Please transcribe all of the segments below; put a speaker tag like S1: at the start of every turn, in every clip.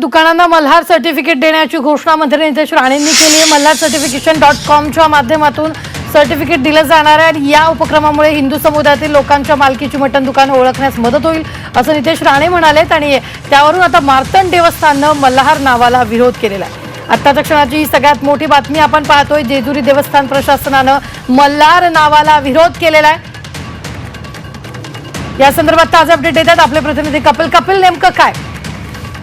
S1: दुकानांना मल्हार सर्टिफिकेट देण्याची घोषणा मंत्री नितेश राणेंनी केली. आहे मल्हार सर्टिफिकेशन डॉट कॉमच्या माध्यमातून सर्टिफिकेट दिलं जाणार आहे. आणि या उपक्रमामुळे हिंदू समुदायातील लोकांच्या मालकीची मटण दुकानं ओळखण्यास मदत होईल असं नितेश राणे म्हणालेत आणि त्यावरून आता मार्तंड देवस्थाननं मल्हार नावाला विरोध केलेला आहे. आत्ताच्या क्षणाची ही सगळ्यात मोठी बातमी आपण पाहतोय. जेजुरी देवस्थान प्रशासनानं मल्हार नावाला विरोध केलेला आहे. या संदर्भात ताजे अपडेट देतात आपले प्रतिनिधी कपिल. कपिल नेमकं काय?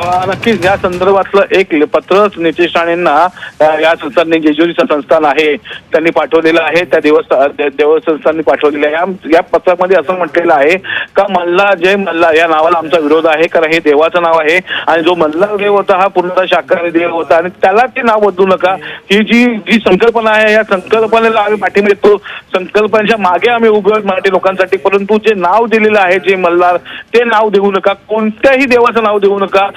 S2: नक्कीच या संदर्भातलं एक पत्र नितेश राणेंना या संस्थांनी जेजुरीचं संस्थान आहे त्यांनी पाठवलेलं आहे. त्या देवस्थान दे- पाठवलेलं आहे. या- पत्रामध्ये असं म्हटलेलं आहे का मल्ला जय मल्ला या नावाला आमचा विरोध आहे. कारण हे देवाचं नाव आहे. आणि जो मल्हार देव होता हा पूर्ण शाकाहारी देव होता. आणि त्याला ते नाव बदलू नका. ही जी जी संकल्पना आहे या संकल्पनेला आम्ही पाठिंबा देतो. संकल्पनेच्या मागे आम्ही उभे मराठी लोकांसाठी. परंतु जे नाव दिलेलं आहे जे मल्हार ते नाव देऊ नका. कोणत्याही देवाचं नाव देऊ नका.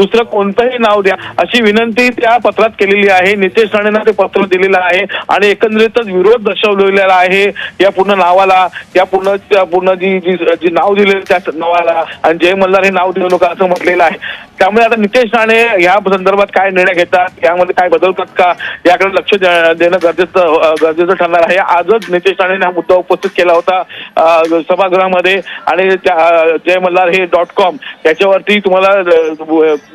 S2: दुसरं कोणतंही नाव द्या. अशी विनंती त्या पत्रात केलेली आहे. नितेश राणेंना ते पत्र दिलेलं आहे आणि एकंदरीतच विरोध दर्शवलेला आहे. या पूर्ण नावाला या पूर्ण पूर्ण जी जी जी नाव दिलेलं त्या नावाला आणि जय मल्हार हे नाव देऊ नका असं म्हटलेलं आहे. त्यामुळे आता नितेश राणे या संदर्भात काय निर्णय घेतात? यामध्ये काय बदलतात का? याकडे लक्ष देणं गरजेचं गरजेचं ठरणार आहे. आजच नितेश राणेने हा मुद्दा उपस्थित केला होता सभागृहामध्ये आणि त्या जय मल्हार हे डॉट कॉम. याच्यावरती तुम्हाला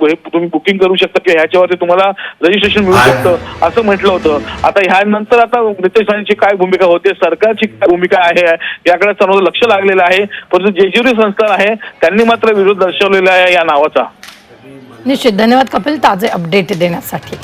S2: तुम्ही बुकिंग करू शकता किंवा ह्याच्यावरती तुम्हाला रजिस्ट्रेशन मिळू शकतं असं म्हटलं होतं. आता ह्यानंतर आता नितेश राणेची काय भूमिका होते सरकारची काय भूमिका आहे याकडे सर्व लक्ष लागलेलं आहे परंतु जेजुरी संस्थान आहे त्यांनी मात्र विरोध दर्शवलेला आहे या नावाचा.
S1: निश्चित. धन्यवाद कपिल. ताजे अपडेट देण्यासाठी.